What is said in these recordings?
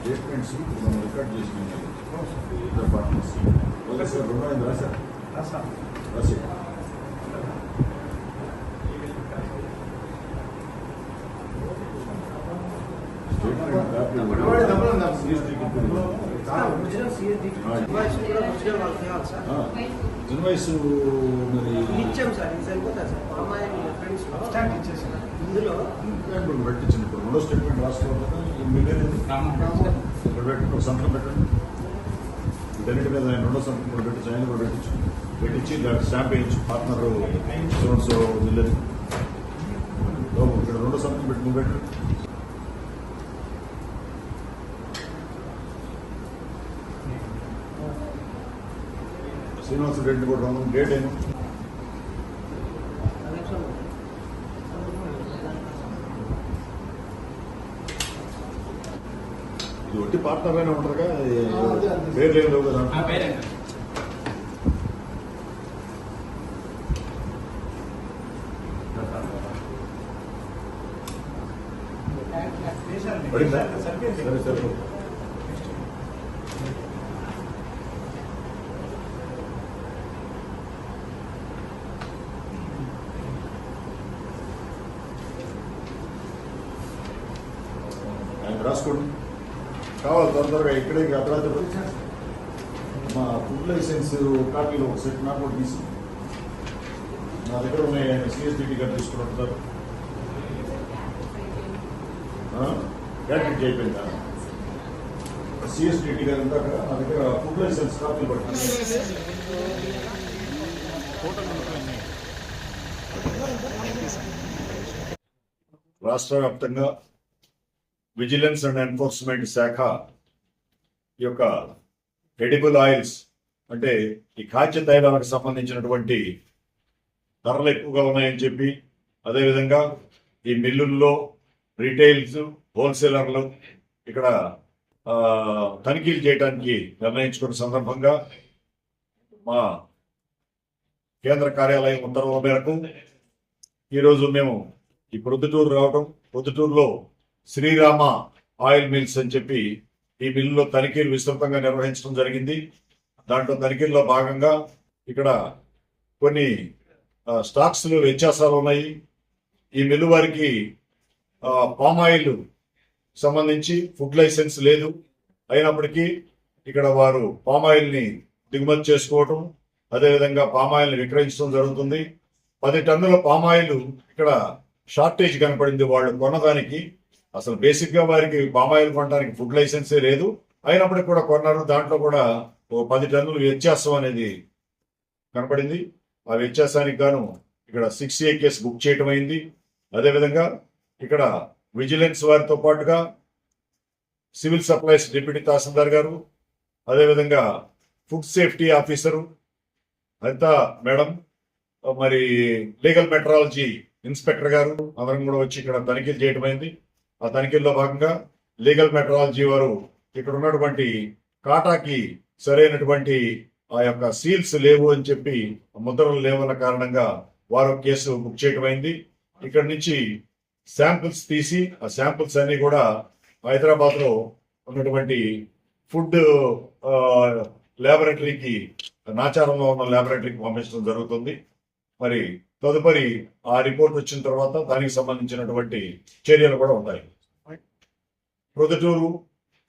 Statements మనం record చేసిన రెండు అయింది రాశారు రాసి స్టేట్మెంట్ కాపీ ఇప్పుడు. ఇన్వాయిస్ మరి ఇచ్చాం సార్ ఇది సరిపోతా సార్ మా అమ్మాయి ఫ్రెండ్స్ ఇందులో ఇప్పుడు పెట్టించింది ఇప్పుడు రెండో స్టేట్మెంట్ రాసుకోవాలి మీ ఇక్కడ పెట్టండి ఒక సంతకం పెట్టండి వీటన్నిటి మీద ఆయన రెండో సంతకం కూడా పెట్టించి ఆయన కూడా పెట్టించు పెట్టించి దానికి స్టాంప్ వేయించు పార్ట్నర్ సో జిల్లాది ఇక్కడ రెండో సంతకం పెట్టి నువ్వు పెట్టు శ్రీనివాస రెడ్డి కూడా రమ్మని డేట్ ఏమో ఇది ఒట్టి పార్ట్నర్ అయినా ఉంటారుగా పేరు లేదు కదా పడిందా సరే సరే రాసుకోండి. కావాలి త్వర త్వరగా ఇక్కడే అర్ధరాత్రి మా ఫుడ్ లైసెన్స్ కాపీలో ఒక సెట్ నాకు కూడా తీసి. నా దగ్గర ఉన్నాయి ఆయన సిఎస్డిటీ గారు తీసుకుని ఉంటారు గ్రాడ్యుయేట్ అయిపోయిందా? సిఎస్డిటీ గారు ఇందాక నా దగ్గర ఫుడ్ లైసెన్స్ కాపీలు పడుతుంది రాష్ట్ర వ్యాప్తంగా విజిలెన్స్ అండ్ ఎన్ఫోర్స్మెంట్ శాఖ ఈ యొక్క ఎడిబుల్ ఆయిల్స్ అంటే ఈ ఖాద్య తైలాలకు సంబంధించినటువంటి ధరలు ఎక్కువగా ఉన్నాయని చెప్పి అదేవిధంగా ఈ మిల్లుల్లో రీటైల్స్ హోల్సేలర్లు ఇక్కడ తనిఖీలు చేయడానికి నిర్ణయించుకున్న సందర్భంగా మా కేంద్ర కార్యాలయం ఉత్తర్వుల మేరకు ఈరోజు మేము ఈ ప్రొద్దుటూరు రావడం ప్రొద్దుటూరులో శ్రీరామ ఆయిల్ మిల్స్ అని చెప్పి ఈ మిల్లులో తనిఖీలు విస్తృతంగా నిర్వహించడం జరిగింది. దాంట్లో తనిఖీల్లో భాగంగా ఇక్కడ కొన్ని ఆ, స్టాక్స్ వ్యత్యాసాలు ఉన్నాయి. ఈ మిల్లు వారికి పామ్ ఆయిల్ సంబంధించి ఫుడ్ లైసెన్స్ లేదు. అయినప్పటికీ ఇక్కడ వారు పామ్ ఆయిల్ని దిగుమతి చేసుకోవటం అదేవిధంగా పామ్ ఆయిల్ని విక్రయించడం జరుగుతుంది. పది టన్నుల పామ్ ఆయిల్ ఇక్కడ షార్టేజ్ కనపడింది వాళ్ళు కొనడానికి అసలు బేసిక్గా వారికి బామాయిల్ ఆయిల్ కొనడానికి ఫుడ్ లైసెన్సే లేదు. అయినప్పటికీ కూడా కొన్నారు. దాంట్లో కూడా ఓ పది టన్నులు వ్యత్యాసం అనేది కనపడింది. ఆ వ్యత్యాసానికి గాను ఇక్కడ సిక్స్ ఏ కేసు బుక్ చేయటం అయింది. అదేవిధంగా ఇక్కడ విజిలెన్స్ వారితో పాటుగా సివిల్ సప్లైస్ డిప్యూటీ తహసీల్దార్ గారు అదేవిధంగా ఫుడ్ సేఫ్టీ ఆఫీసరు అంతా మేడం మరి లీగల్ మెట్రాలజీ ఇన్స్పెక్టర్ గారు అందరం కూడా వచ్చి ఇక్కడ తనిఖీలు చేయటమైంది ఆ తనిఖీల్లో భాగంగా లీగల్ మెట్రాలజీ వారు ఇక్కడ ఉన్నటువంటి కాటాకి సరైనటువంటి ఆ యొక్క సీల్స్ లేవు అని చెప్పి ముద్రలు లేవన్న కారణంగా వారు కేసు బుక్ చేయడం అయింది. ఇక్కడ నుంచి శాంపిల్స్ తీసి ఆ శాంపిల్స్ అన్ని కూడా హైదరాబాద్లో ఉన్నటువంటి ఫుడ్ ల్యాబొరేటరీకి నాచారంలో ఉన్న ల్యాబొరేటరీకి పంపించడం జరుగుతుంది. మరి తదుపరి ఆ రిపోర్ట్ వచ్చిన తర్వాత దానికి సంబంధించినటువంటి చర్యలు కూడా ఉంటాయి. ప్రొద్దుటూరు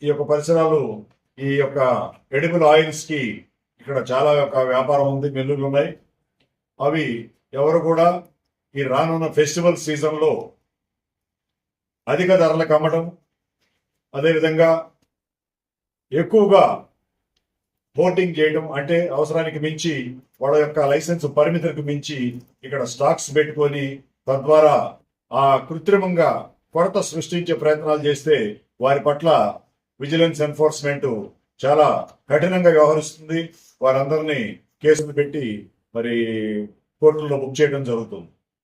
ఈ యొక్క పరిసరాలు ఈ యొక్క ఎడిబుల్ ఆయిల్స్కి ఇక్కడ చాలా యొక్క వ్యాపారం ఉంది మిల్లులు ఉన్నాయి. అవి ఎవరు కూడా ఈ రానున్న ఫెస్టివల్ సీజన్లో అధిక ధరలకు అమ్మడం అదేవిధంగా ఎక్కువగా హోర్డింగ్ చేయడం అంటే అవసరానికి మించి వాళ్ళ యొక్క లైసెన్స్ పరిమితులకు మించి ఇక్కడ స్టాక్స్ పెట్టుకొని తద్వారా ఆ కృత్రిమంగా కొరత సృష్టించే ప్రయత్నాలు చేస్తే వారి పట్ల విజిలెన్స్ ఎన్ఫోర్స్మెంట్ చాలా కఠినంగా వ్యవహరిస్తుంది. వారందరినీ కేసులు పెట్టి మరి కోర్టుల్లో బుక్ చేయడం జరుగుతుంది.